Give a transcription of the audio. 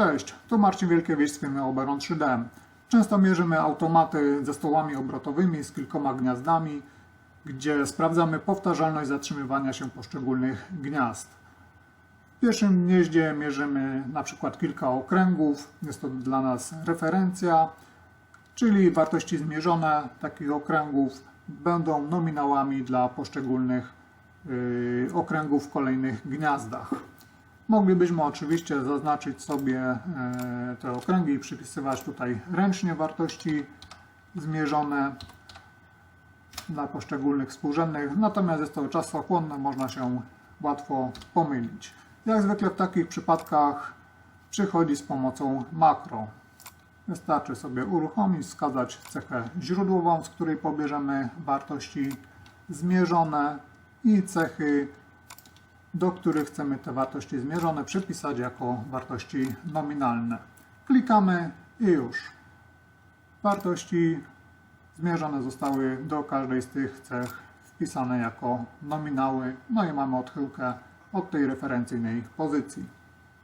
Cześć, tu Marcin Wielkiewicz z firmy Oberon 3D. Często mierzymy automaty ze stołami obrotowymi z kilkoma gniazdami, gdzie sprawdzamy powtarzalność zatrzymywania się poszczególnych gniazd. W pierwszym gnieździe mierzymy na przykład kilka okręgów, jest to dla nas referencja, czyli wartości zmierzone takich okręgów będą nominałami dla poszczególnych yy, okręgów w kolejnych gniazdach. Moglibyśmy oczywiście zaznaczyć sobie e, te okręgi i przypisywać tutaj ręcznie wartości zmierzone dla poszczególnych współrzędnych, natomiast jest to czasochłonne, można się łatwo pomylić. Jak zwykle w takich przypadkach przychodzi z pomocą makro. Wystarczy sobie uruchomić, wskazać cechę źródłową, z której pobierzemy wartości zmierzone i cechy do których chcemy te wartości zmierzone przypisać jako wartości nominalne. Klikamy i już. Wartości zmierzone zostały do każdej z tych cech wpisane jako nominały, no i mamy odchyłkę od tej referencyjnej pozycji.